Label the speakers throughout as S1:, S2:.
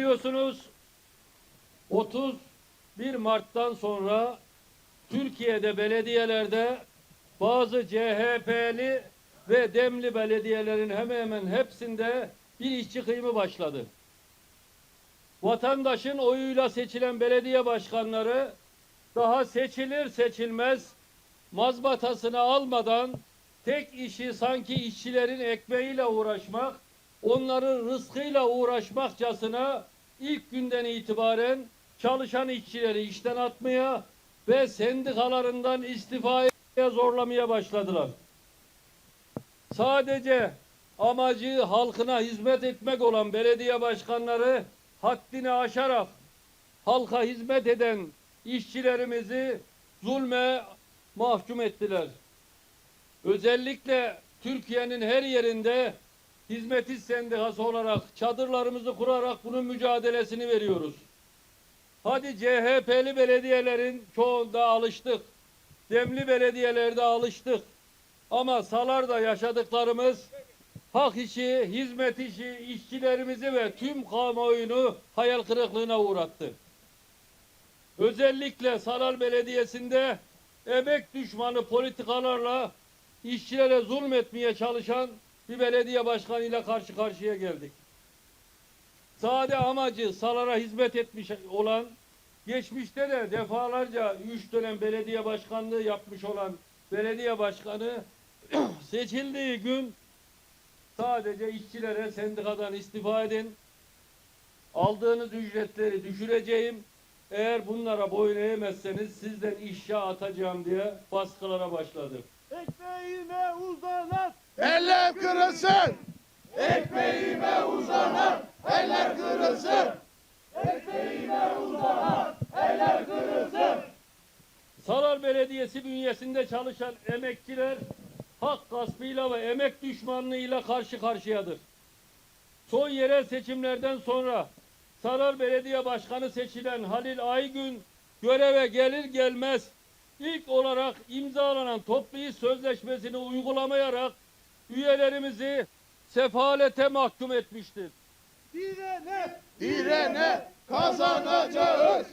S1: Biliyorsunuz 31 Mart'tan sonra Türkiye'de belediyelerde bazı CHP'li ve Demli belediyelerin hemen hemen hepsinde bir işçi kıyımı başladı. Vatandaşın oyuyla seçilen belediye başkanları daha seçilir seçilmez mazbatasını almadan tek işi sanki işçilerin ekmeğiyle uğraşmak, onların rızkıyla uğraşmakçasına ilk günden itibaren çalışan işçileri işten atmaya ve sendikalarından istifaya zorlamaya başladılar. Sadece amacı halkına hizmet etmek olan belediye başkanları haddini aşarak halka hizmet eden işçilerimizi zulme mahkum ettiler. Özellikle Türkiye'nin her yerinde hizmet iş sendikası olarak çadırlarımızı kurarak bunun mücadelesini veriyoruz. Hadi CHP'li belediyelerin çoğunda alıştık. Demli belediyelerde alıştık. Ama Salar'da yaşadıklarımız hak işi, hizmet işi, işçilerimizi ve tüm kamuoyunu hayal kırıklığına uğrattı. Özellikle Salar Belediyesi'nde emek düşmanı politikalarla işçilere zulmetmeye çalışan bir belediye başkanıyla karşı karşıya geldik. Sade amacı Salar'a hizmet etmiş olan, geçmişte de defalarca üç dönem belediye başkanlığı yapmış olan belediye başkanı seçildiği gün sadece işçilere sendikadan istifa edin, aldığınız ücretleri düşüreceğim, eğer bunlara boyun eğmezseniz sizden işe atacağım diye baskılara başladı.
S2: Ekmeğime uzanan
S3: Eller kırılsın. Ekmeğime uzanan eller kırılsın.
S2: Ekmeğime uzanan eller kırılsın
S1: Sarar Belediyesi bünyesinde çalışan emekçiler hak gaspıyla ve emek düşmanlığıyla karşı karşıyadır. Son yerel seçimlerden sonra Sarar Belediye Başkanı seçilen Halil Aygün göreve gelir gelmez ilk olarak imzalanan toplu iş sözleşmesini uygulamayarak üyelerimizi sefalete mahkum etmiştir.
S2: Direne
S3: Direne kazanacağız.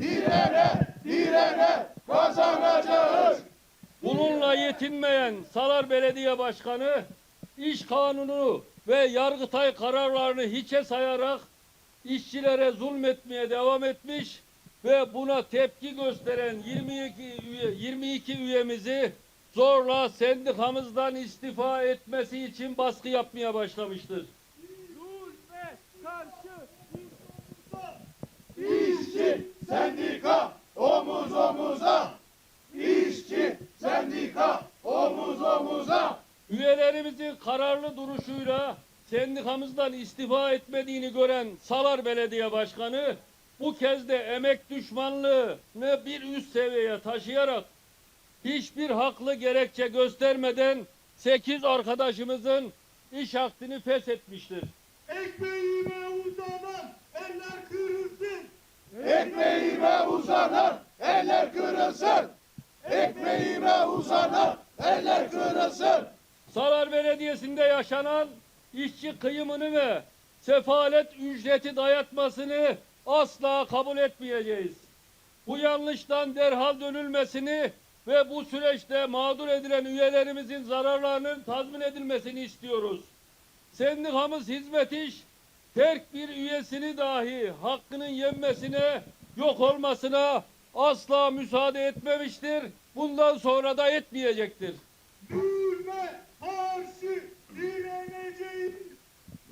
S3: Direne, direne kazanacağız.
S1: Bununla yetinmeyen Salar Belediye Başkanı iş kanunu ve Yargıtay kararlarını hiçe sayarak işçilere zulmetmeye devam etmiş ve buna tepki gösteren 22 üye, 22 üyemizi zorla sendikamızdan istifa etmesi için baskı yapmaya başlamıştır.
S3: İşçi sendika omuz omuza. İşçi sendika omuz omuza.
S1: Üyelerimizin kararlı duruşuyla sendikamızdan istifa etmediğini gören Salar Belediye Başkanı bu kez de emek düşmanlığını bir üst seviyeye taşıyarak hiçbir haklı gerekçe göstermeden 8 arkadaşımızın iş hakkını feshetmiştir.
S2: Ekmeğime uzanan eller kırılsın
S3: Ekmeğime uzanan eller kırılsın. Ekmeğime uzanan eller kırılsın.
S1: Sarar Belediyesi'nde yaşanan işçi kıyımını ve sefalet ücreti dayatmasını asla kabul etmeyeceğiz. Bu yanlıştan derhal dönülmesini ve bu süreçte mağdur edilen üyelerimizin zararlarının tazmin edilmesini istiyoruz. Sendikamız hizmet iş, terk bir üyesini dahi hakkının yenmesine, yok olmasına asla müsaade etmemiştir. Bundan sonra da etmeyecektir.
S2: Zulme karşı direneceğiz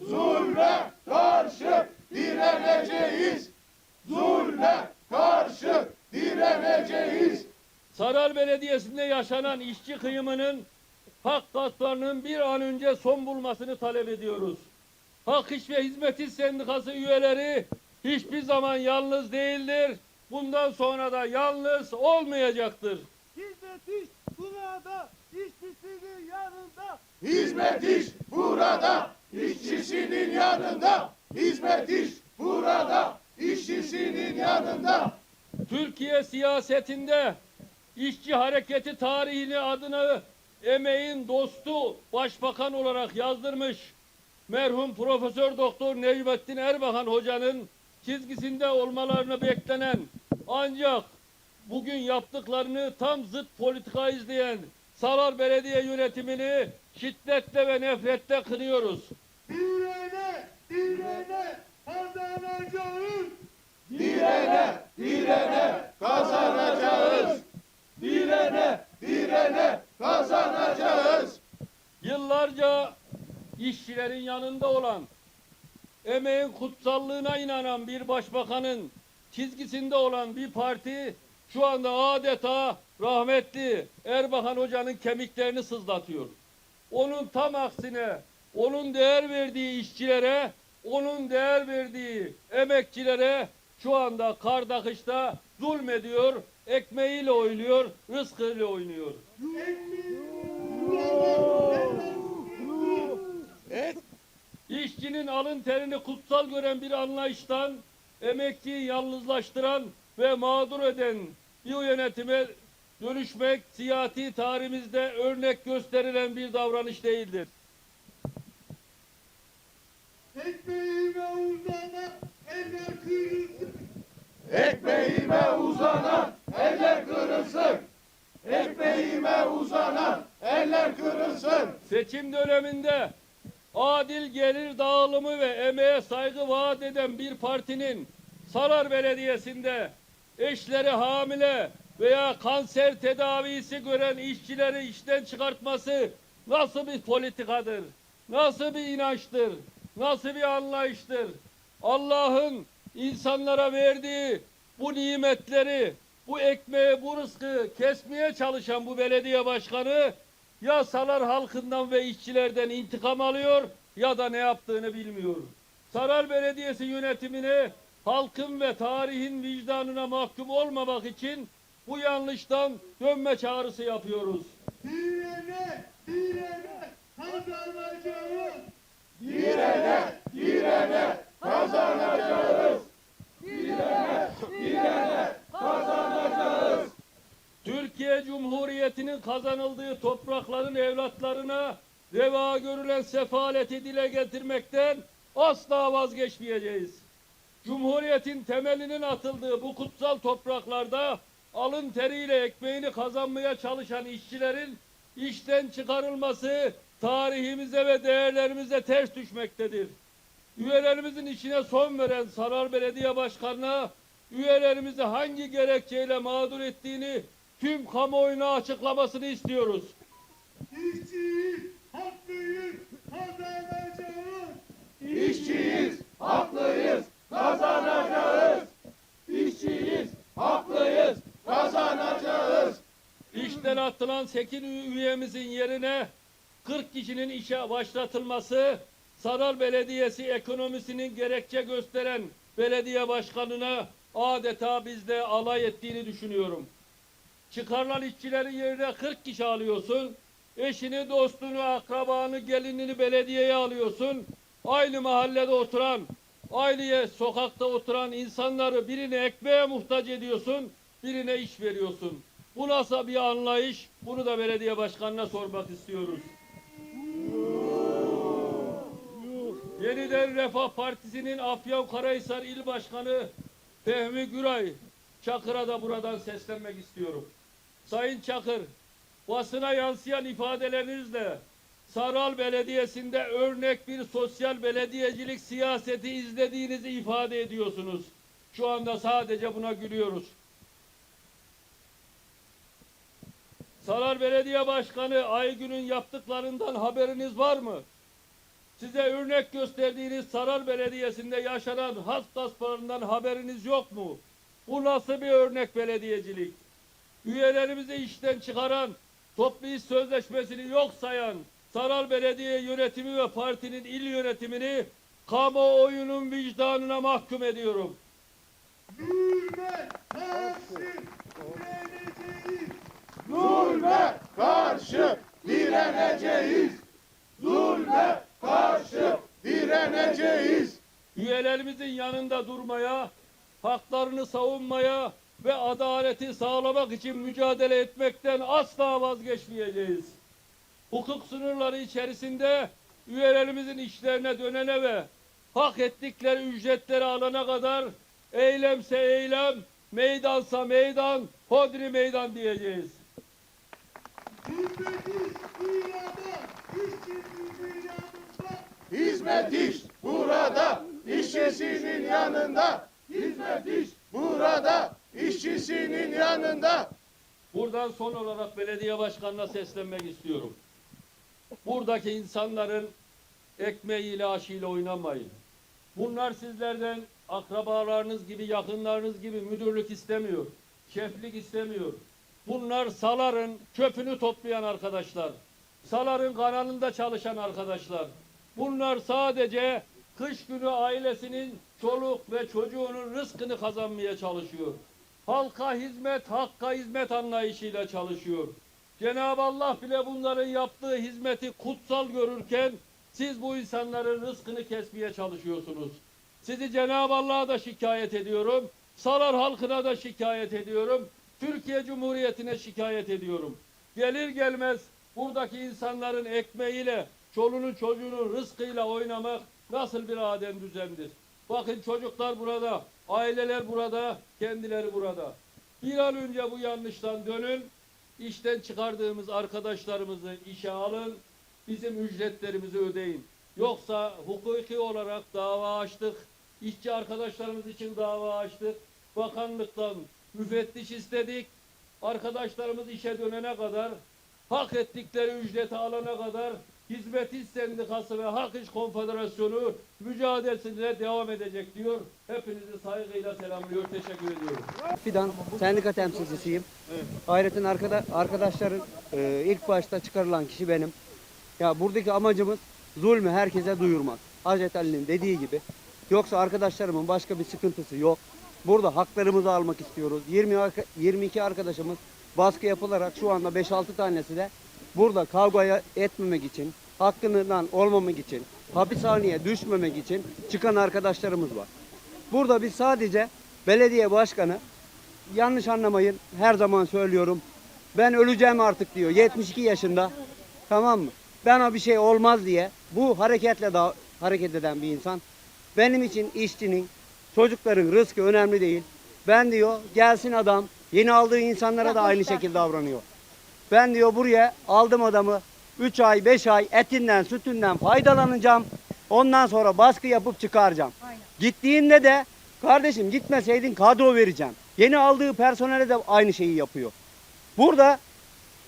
S3: Zulme karşı direneceğiz. Zulme karşı direneceğiz.
S1: Belediyesi'nde yaşanan işçi kıyımının hak gasplarının bir an önce son bulmasını talep ediyoruz. Hak İş ve Hizmet İş Sendikası üyeleri hiçbir zaman yalnız değildir. Bundan sonra da yalnız olmayacaktır.
S2: Hizmet iş burada işçisinin yanında
S3: Hizmet iş burada, işçisinin yanında. Hizmet iş burada, işçisinin yanında.
S1: Türkiye siyasetinde işçi hareketi tarihini adını emeğin dostu başbakan olarak yazdırmış merhum Profesör Doktor Necmettin Erbakan hocanın çizgisinde olmalarını beklenen ancak bugün yaptıklarını tam zıt politika izleyen Sarar Belediye yönetimini şiddetle ve nefretle kınıyoruz.
S2: Direne, direne kazanacağız.
S3: Direne, direne kazanacağız. Direne, direne kazanacağız.
S1: Yıllarca işçilerin yanında olan, emeğin kutsallığına inanan bir başbakanın çizgisinde olan bir parti şu anda adeta rahmetli Erbakan Hoca'nın kemiklerini sızlatıyor. Onun tam aksine onun değer verdiği işçilere, onun değer verdiği emekçilere şu anda kar zulmediyor, ekmeğiyle oynuyor, rızkıyla oynuyor.
S3: Evet.
S1: İşçinin alın terini kutsal gören bir anlayıştan emekçiyi yalnızlaştıran ve mağdur eden bir yönetime dönüşmek siyasi tarihimizde örnek gösterilen bir davranış değildir.
S2: Ekmeğime uzanan eller kırılsın.
S3: Ekmeğime uzanan eller kırılsın. Ekmeğime uzanan eller kırılsın.
S1: Seçim döneminde adil gelir dağılımı ve emeğe saygı vaat eden bir partinin Sarar Belediyesi'nde eşleri hamile veya kanser tedavisi gören işçileri işten çıkartması nasıl bir politikadır? Nasıl bir inançtır? Nasıl bir anlayıştır? Allah'ın insanlara verdiği bu nimetleri, bu ekmeği, bu rızkı kesmeye çalışan bu belediye başkanı ya Sarar halkından ve işçilerden intikam alıyor ya da ne yaptığını bilmiyor. Sarar Belediyesi yönetimini halkın ve tarihin vicdanına mahkum olmamak için bu yanlıştan dönme çağrısı yapıyoruz.
S2: Direne, direne kazanacağız.
S3: Direne, direne kazanacağız. Direne, direne kazanacağız.
S1: Türkiye Cumhuriyeti'nin kazanıldığı toprakların evlatlarına reva görülen sefaleti dile getirmekten asla vazgeçmeyeceğiz. Cumhuriyetin temelinin atıldığı bu kutsal topraklarda alın teriyle ekmeğini kazanmaya çalışan işçilerin işten çıkarılması tarihimize ve değerlerimize ters düşmektedir. Üyelerimizin işine son veren Sarar Belediye Başkanı'na üyelerimizi hangi gerekçeyle mağdur ettiğini tüm kamuoyuna açıklamasını istiyoruz.
S2: İşçiyiz, haklıyız, kazanacağız.
S3: İşçiyiz, haklıyız, kazanacağız. İşçiyiz, haklıyız, kazanacağız.
S1: İşten atılan 8 üyemizin yerine 40 kişinin işe başlatılması Sarar Belediyesi ekonomisinin gerekçe gösteren belediye başkanına adeta bizde alay ettiğini düşünüyorum. Çıkarılan işçilerin yerine 40 kişi alıyorsun. Eşini, dostunu, akrabanı, gelinini belediyeye alıyorsun. Aynı mahallede oturan, aynı sokakta oturan insanları birine ekmeğe muhtaç ediyorsun, birine iş veriyorsun. Bu nasıl bir anlayış? Bunu da belediye başkanına sormak istiyoruz. Yeniden Refah Partisi'nin Afyonkarahisar İl Başkanı Fehmi Güray Çakır'a da buradan seslenmek istiyorum. Sayın Çakır, basına yansıyan ifadelerinizle Saral Belediyesi'nde örnek bir sosyal belediyecilik siyaseti izlediğinizi ifade ediyorsunuz. Şu anda sadece buna gülüyoruz. Sarar Belediye Başkanı Aygün'ün yaptıklarından haberiniz var mı? Size örnek gösterdiğiniz Sarar Belediyesi'nde yaşanan has haberiniz yok mu? Bu nasıl bir örnek belediyecilik? Üyelerimizi işten çıkaran, toplu iş sözleşmesini yok sayan Sarar Belediye yönetimi ve partinin il yönetimini kamuoyunun vicdanına mahkum ediyorum.
S2: Zulme karşı direneceğiz.
S3: Zulme karşı direneceğiz. Zulme karşı direneceğiz.
S1: Üyelerimizin yanında durmaya, haklarını savunmaya ve adaleti sağlamak için mücadele etmekten asla vazgeçmeyeceğiz. Hukuk sınırları içerisinde üyelerimizin işlerine dönene ve hak ettikleri ücretleri alana kadar eylemse eylem, meydansa meydan, hodri meydan diyeceğiz.
S3: Hizmet iş burada, işçisinin yanında. Hizmet iş burada, işçisinin yanında.
S1: Buradan son olarak belediye başkanına seslenmek istiyorum. Buradaki insanların ekmeğiyle aşıyla oynamayın. Bunlar sizlerden akrabalarınız gibi, yakınlarınız gibi müdürlük istemiyor. Şeflik istemiyor. Bunlar saların çöpünü toplayan arkadaşlar. Saların kanalında çalışan arkadaşlar. Bunlar sadece kış günü ailesinin çoluk ve çocuğunun rızkını kazanmaya çalışıyor. Halka hizmet, hakka hizmet anlayışıyla çalışıyor. Cenab-ı Allah bile bunların yaptığı hizmeti kutsal görürken siz bu insanların rızkını kesmeye çalışıyorsunuz. Sizi Cenab-ı Allah'a da şikayet ediyorum. Salar halkına da şikayet ediyorum. Türkiye Cumhuriyeti'ne şikayet ediyorum. Gelir gelmez buradaki insanların ekmeğiyle, çoluğunun çocuğunun rızkıyla oynamak nasıl bir adem düzendir? Bakın çocuklar burada, aileler burada, kendileri burada. Bir an önce bu yanlıştan dönün. İşten çıkardığımız arkadaşlarımızı işe alın. Bizim ücretlerimizi ödeyin. Yoksa hukuki olarak dava açtık. İşçi arkadaşlarımız için dava açtık. Bakanlıktan müfettiş istedik. Arkadaşlarımız işe dönene kadar hak ettikleri ücreti alana kadar Hizmet İş Sendikası ve Hak İş Konfederasyonu mücadelesine devam edecek diyor. Hepinizi saygıyla selamlıyor. Teşekkür ediyorum.
S4: Fidan sendika temsilcisiyim. Ayrıca arkada, arkadaşların e, ilk başta çıkarılan kişi benim. Ya buradaki amacımız zulmü herkese duyurmak. Hazreti Ali'nin dediği gibi. Yoksa arkadaşlarımın başka bir sıkıntısı yok. Burada haklarımızı almak istiyoruz. 20 arka- 22 arkadaşımız baskı yapılarak şu anda 5-6 tanesi de burada kavgaya etmemek için, hakkından olmamak için, hapishaneye düşmemek için çıkan arkadaşlarımız var. Burada biz sadece belediye başkanı yanlış anlamayın her zaman söylüyorum. Ben öleceğim artık diyor 72 yaşında. Tamam mı? Bana bir şey olmaz diye bu hareketle da hareket eden bir insan. Benim için işçinin, çocukların rızkı önemli değil. Ben diyor gelsin adam yeni aldığı insanlara da aynı şekilde davranıyor. Ben diyor buraya aldım adamı 3 ay 5 ay etinden sütünden faydalanacağım. Ondan sonra baskı yapıp çıkaracağım. Gittiğinde de kardeşim gitmeseydin kadro vereceğim. Yeni aldığı personele de aynı şeyi yapıyor. Burada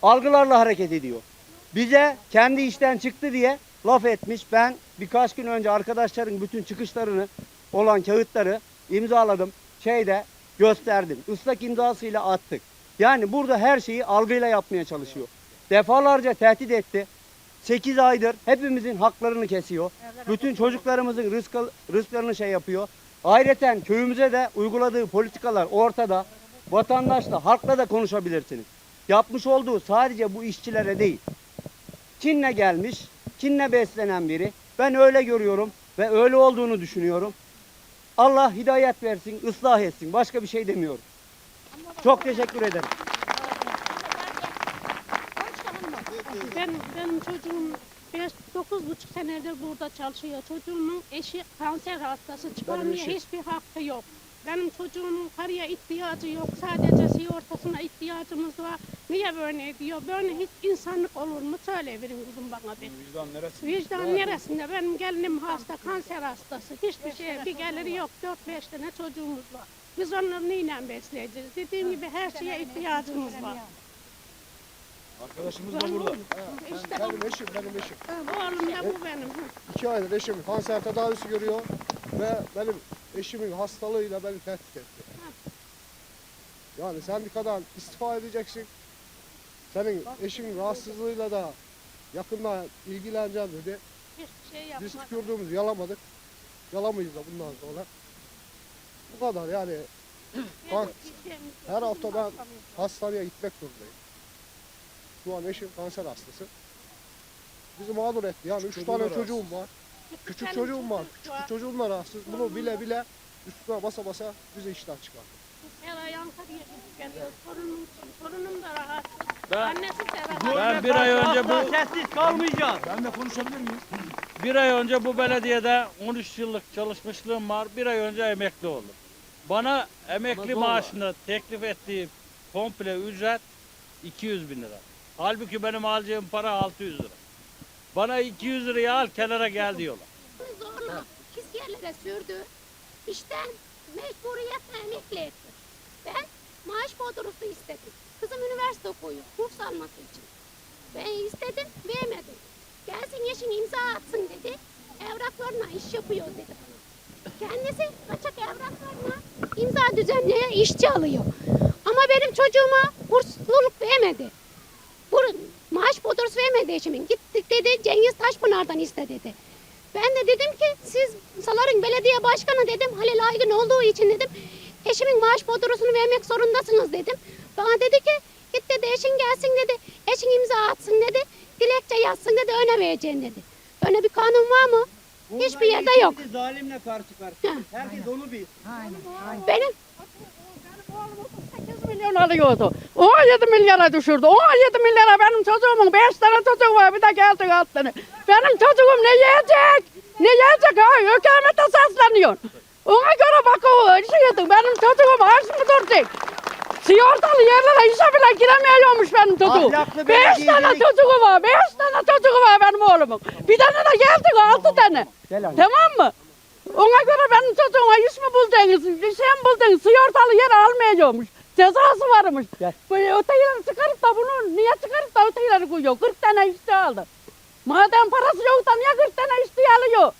S4: algılarla hareket ediyor. Bize kendi işten çıktı diye laf etmiş. Ben birkaç gün önce arkadaşların bütün çıkışlarını olan kağıtları imzaladım. Şeyde gösterdim. Islak imzasıyla attık. Yani burada her şeyi algıyla yapmaya çalışıyor. Defalarca tehdit etti. 8 aydır hepimizin haklarını kesiyor. Bütün çocuklarımızın rızkı, rızklarını şey yapıyor. Ayrıca köyümüze de uyguladığı politikalar ortada. Vatandaşla, halkla da konuşabilirsiniz. Yapmış olduğu sadece bu işçilere değil. Çin'le gelmiş, Çin'le beslenen biri. Ben öyle görüyorum ve öyle olduğunu düşünüyorum. Allah hidayet versin, ıslah etsin. Başka bir şey demiyorum. Çok teşekkür ederim.
S5: Ben, benim çocuğum 5 dokuz buçuk senedir burada çalışıyor. Çocuğumun eşi kanser hastası çıkarmaya hiçbir hakkı yok. Benim çocuğumun paraya ihtiyacı yok. Sadece sigortasına ihtiyacımız var. Niye böyle ediyor? Böyle hiç insanlık olur mu? Söyle verin kızım bana bir.
S3: Vicdan neresi?
S5: Vicdan neresinde? Benim gelinim hasta, kanser hastası. Hiçbir şey, bir geliri yok. 4-5 tane çocuğumuz var. Biz onları neyle besleyeceğiz? Dediğim gibi her şeye ihtiyacımız var.
S3: Arkadaşımız da burada.
S5: İşte
S6: Benim eşim, benim eşim.
S5: oğlum da bu benim.
S6: İki aydır eşim kanser tedavisi görüyor ve benim eşimin hastalığıyla beni tehdit etti. Yani sendikadan istifa edeceksin. Senin eşinin rahatsızlığıyla da yakında ilgileneceğim dedi.
S5: Hiçbir şey
S6: Biz
S5: yapmadım.
S6: tükürdüğümüzü yalamadık. Yalamayız da bundan sonra. Bu kadar yani Bak, her hafta ben hastaneye gitmek zorundayım. Şu an eşim kanser hastası. Bizi mağdur etti. Yani üç tane çocuğum var. Küçük çocuğum var. Küçük çocuğum da rahatsız. Bunu bile bile üstüne basa basa bizi işten çıkardı.
S5: Her ay Ankara'ya gidip geliyor. Torunum. Torunum da rahat.
S1: Ben-
S5: Annesi de rahat.
S1: Ben bir ay önce bu
S4: sessiz kalmayacağız.
S3: Ben de konuşabilir miyiz?
S7: Bir ay önce bu belediyede 13 yıllık çalışmışlığım var. Bir ay önce emekli oldum. Bana emekli maaşını teklif ettiği komple ücret 200 bin lira. Halbuki benim alacağım para 600 lira. Bana 200 liraya al kenara gel diyorlar.
S8: zorla pis yerlere sürdü. İşten mecburiyetle emekli etti. Ben maaş bordrosu istedim. Kızım üniversite okuyor, kurs alması için. Ben istedim, vermedim. Gelsin eşin imza atsın dedi. Evraklarına iş yapıyor dedi. Kendisi kaçak evraklarına imza düzenleye işçi alıyor. Ama benim çocuğuma kursluluk vermedi. Vermedi eşimin. Gittik dedi Cengiz Taşpınar'dan iste dedi. Ben de dedim ki siz Salar'ın belediye başkanı dedim Halil Aygın olduğu için dedim eşimin maaş bodrosunu vermek zorundasınız dedim. Bana dedi ki git dedi eşin gelsin dedi eşin imza atsın dedi dilekçe yazsın dedi öne vereceğin dedi. Öyle bir kanun var mı? Hiçbir yerde yok.
S4: Zalimle karşı karşı.
S8: Ha.
S4: Herkes onu bilsin.
S8: Benim
S9: 8 milyon alıyordu. 17 milyara düşürdü. 17 milyara benim çocuğumun 5 tane çocuğu var bir de geldi altını. Benim çocuğum ne yiyecek? Ne yiyecek ha? Hükümete sesleniyor. Ona göre bak o şey benim çocuğum aç mı duracak? Sigortalı yerlere işe bile giremiyormuş benim çocuğum.
S4: Ahlaklı
S9: 5 tane
S4: belediyecilik.
S9: çocuğu var. 5 tane çocuğu var benim oğlumun. Bir tane de geldi 6 tane.
S4: Gel anne.
S9: Tamam mı? Ona göre benim çocuğuma iş mi bulacaksınız? Bir şey mi bulacaksınız? Sigortalı yer almayacakmış. Cezası varmış.
S4: Gel.
S9: Böyle ötekileri çıkarıp da bunu niye çıkarıp da ötekileri koyuyor? 40 tane işçi aldı. Madem parası yok da niye 40 tane işçi alıyor?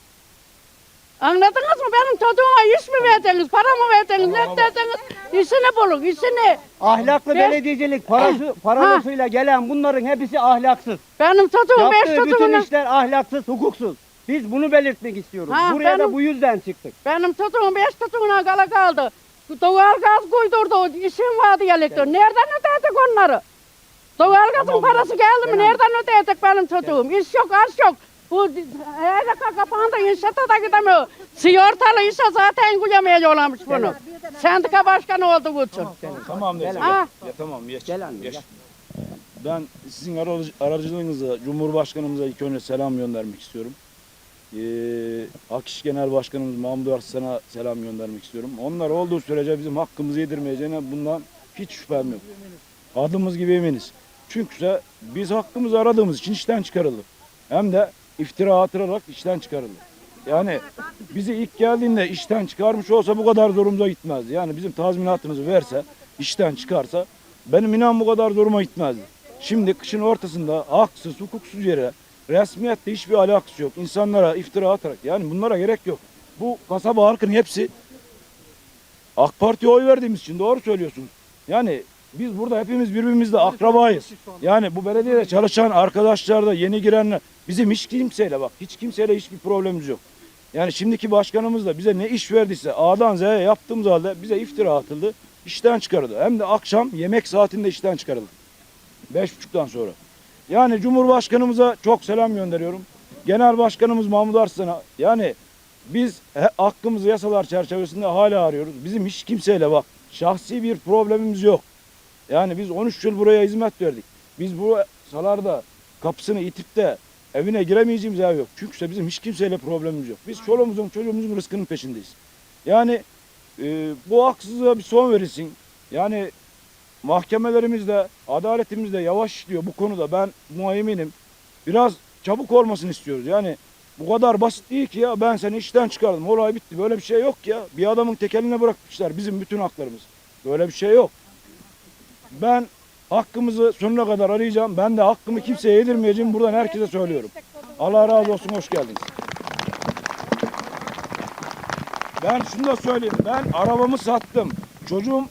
S9: Anladınız mı? Benim çocuğuma iş mi vereceksiniz? Para mı vereceksiniz? Ne edeceksiniz? İşini bulun, işini.
S4: Ahlaklı
S9: Beş-
S4: belediyecilik parası, parasıyla gelen bunların hepsi ahlaksız.
S9: Benim çocuğum beş
S4: Yaptığı bütün işler ahlaksız, hukuksuz. Biz bunu belirtmek istiyoruz.
S9: Ha,
S4: Buraya da
S9: benim-
S4: bu yüzden çıktık.
S9: Benim çocuğum beş çocuğuna kala kaldı. Doğal gaz koydurdu. İşim vardı elektrik. Nereden ödeyecek onları? Doğal gazın parası geldi mi? Nereden ödeyecek benim çocuğum? İş yok, aş yok. Bu HDK kapandı, inşaata da gidemiyor. Sigortalı işe zaten koyamıyorlarmış bunu. Sendika başkanı olduğu için.
S3: Tamam neyse.
S9: Ha.
S3: Ya, tamam geç.
S4: Gel anne,
S3: geç.
S4: gel.
S3: Ben sizin aracı- aracılığınızla Cumhurbaşkanımıza ilk önce selam göndermek istiyorum. Ee, Akiş Genel Başkanımız Mahmut Arslan'a selam göndermek istiyorum. Onlar olduğu sürece bizim hakkımızı yedirmeyeceğine bundan hiç şüphem yok. Adımız gibi eminiz. Çünkü biz hakkımızı aradığımız için işten çıkarıldık. Hem de iftira atırarak işten çıkarıldık. Yani bizi ilk geldiğinde işten çıkarmış olsa bu kadar zorumuza gitmezdi. Yani bizim tazminatımızı verse, işten çıkarsa benim inan bu kadar zoruma gitmezdi. Şimdi kışın ortasında haksız, hukuksuz yere resmiyette hiçbir alakası yok. İnsanlara iftira atarak yani bunlara gerek yok. Bu kasaba halkının hepsi AK Parti'ye oy verdiğimiz için doğru söylüyorsunuz. Yani biz burada hepimiz birbirimizle akrabayız. Yani bu belediyede çalışan arkadaşlar da yeni girenler bizim hiç kimseyle bak hiç kimseyle hiçbir problemimiz yok. Yani şimdiki başkanımız da bize ne iş verdiyse A'dan Z'ye yaptığımız halde bize iftira atıldı. işten çıkarıldı. Hem de akşam yemek saatinde işten çıkarıldı. Beş buçuktan sonra. Yani Cumhurbaşkanımıza çok selam gönderiyorum. Genel Başkanımız Mahmut Arslan'a yani biz hakkımızı yasalar çerçevesinde hala arıyoruz. Bizim hiç kimseyle bak şahsi bir problemimiz yok. Yani biz 13 yıl buraya hizmet verdik. Biz bu salarda kapısını itip de evine giremeyeceğimiz ev yok. Çünkü işte bizim hiç kimseyle problemimiz yok. Biz çoluğumuzun çocuğumuzun rızkının peşindeyiz. Yani e, bu haksızlığa bir son verilsin. Yani mahkemelerimizde, adaletimizde yavaş işliyor bu konuda. Ben buna eminim. Biraz çabuk olmasını istiyoruz. Yani bu kadar basit değil ki ya ben seni işten çıkardım. Olay bitti. Böyle bir şey yok ya. Bir adamın tekeline bırakmışlar bizim bütün haklarımız. Böyle bir şey yok. Ben hakkımızı sonuna kadar arayacağım. Ben de hakkımı kimseye yedirmeyeceğim. Buradan herkese söylüyorum. Allah razı olsun. Hoş geldiniz. Ben şunu da söyleyeyim. Ben arabamı sattım. Çocuğum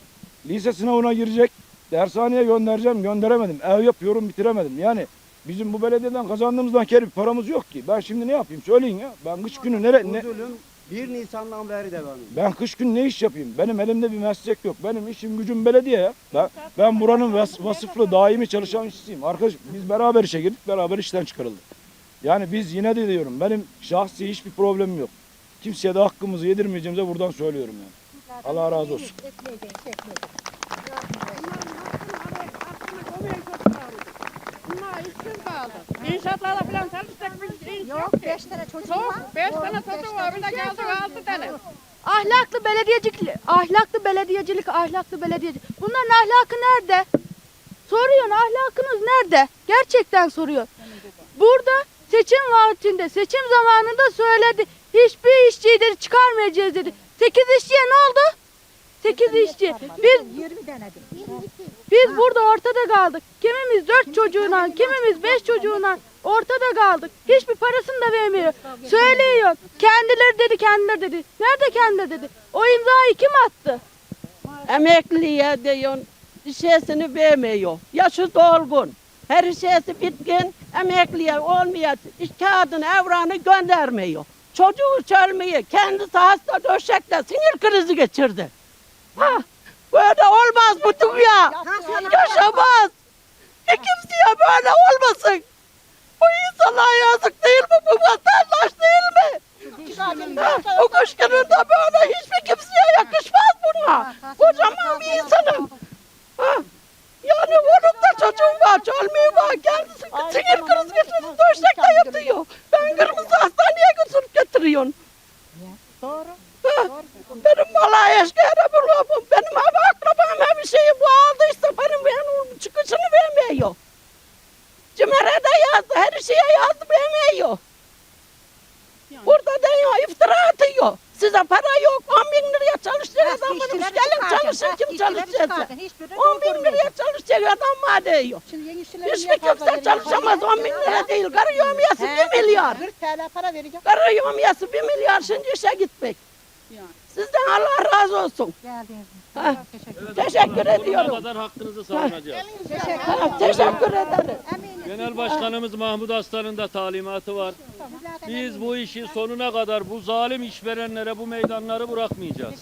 S3: lise sınavına girecek. Dershaneye göndereceğim. Gönderemedim. Ev yapıyorum bitiremedim. Yani bizim bu belediyeden kazandığımızdan kere bir paramız yok ki. Ben şimdi ne yapayım? Söyleyin ya. Ben kış günü nere, ne,
S4: Bu zulüm 1 Nisan'dan beri devam ediyor.
S3: ben kış günü ne iş yapayım? Benim elimde bir meslek yok. Benim işim gücüm belediye ya. Ben, ben buranın vas- vasıflı daimi çalışan işçisiyim. Arkadaş biz beraber işe girdik, beraber işten çıkarıldık. Yani biz yine de diyorum benim şahsi hiçbir problemim yok. Kimseye de hakkımızı yedirmeyeceğimize buradan söylüyorum yani. Allah razı olsun.
S10: İnşaatlarda falan çalışacak bir iş yok.
S11: Beş tane çocuğum var.
S10: Beş tane
S11: beş
S10: çocuğu var. Bir de
S11: tane
S10: geldi
S11: çocuğum
S10: altı tane.
S11: Ahlaklı belediyecilik, ahlaklı belediyecilik, ahlaklı belediyecilik. Bunların ahlakı nerede? Soruyorsun ahlakınız nerede? Gerçekten soruyor. Burada seçim vaktinde, seçim zamanında söyledi. Hiçbir işçiyi dedi çıkarmayacağız dedi. Sekiz işçiye ne oldu? Sekiz işçi. Biz 20 denedim. biz burada ortada kaldık. Kimimiz dört çocuğuna, kimimiz beş çocuğuna ortada kaldık. Hiçbir parasını da vermiyor. Söylüyor. Kendileri dedi, kendileri dedi. Nerede kendileri dedi. O imzayı kim attı?
S10: Emekliye diyorsun, işesini vermiyor. Yaşı dolgun. Her şeysi bitkin, emekliye iş kağıdını, evranı göndermiyor. Çocuğu çölmeyi, kendisi hasta döşekte sinir krizi geçirdi. Ha, böyle olmaz bu dünya. Yaşamaz. Bir kimseye böyle olmasın. Bu insana yazık değil mi? Bu vatandaş değil mi? O kışkırında böyle hiçbir kimseye yakışmaz bunlar. Kocaman bir insanım. Ha, yani onun da çocuğum var, çölmeyi var. Kendisi sinir krizi geçirdi, döşekte yatıyor. Ben kırmızı hastaneye götürüp getiriyorum.
S11: Doğru.
S10: Benim valla eşkere bulamam. Benim ev akrabam bir şeyi bu aldıysa benim benim çıkışını vermiyor. Cimer'e de yazdı, her şeye yazdı vermiyor. Burada diyor iftira atıyor. Size para yok. 10 bin liraya çalışacak adam varmış. Gelin çalışın kim çalışacaksa. 10 bin liraya çalışacak adam var diyor. Hiçbir kimse çalışamaz 10 bin lira değil. Karı yövmiyesi 1 milyar.
S11: 40 TL para vereceğim.
S10: Karı yövmiyesi 1 milyar şimdi işe gitmek. Sizden Allah razı olsun.
S11: Geldiniz.
S10: Ha,
S11: Teşekkür
S10: ediyorum.
S1: kadar hakkınızı savunacağız.
S10: Ha, teşekkür ederim.
S1: Genel Başkanımız Mahmut Aslan'ın da talimatı var. Biz bu işi sonuna kadar bu zalim işverenlere bu meydanları bırakmayacağız.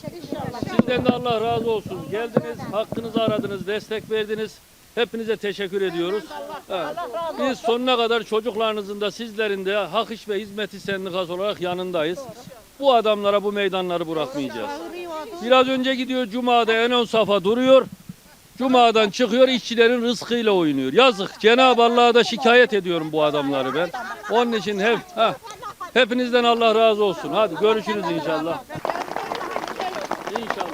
S1: Sizden de Allah razı olsun. Geldiniz, hakkınızı aradınız, destek verdiniz. Hepinize teşekkür ediyoruz. Evet. Biz sonuna kadar çocuklarınızın da sizlerin de Hak İş ve Hizmeti Sendikası olarak yanındayız. Bu adamlara bu meydanları bırakmayacağız. Biraz önce gidiyor Cuma'da en ön safa duruyor. Cuma'dan çıkıyor işçilerin rızkıyla oynuyor. Yazık. Cenab-ı Allah'a da şikayet ediyorum bu adamları ben. Onun için hep ha, hepinizden Allah razı olsun. Hadi görüşürüz inşallah. İnşallah.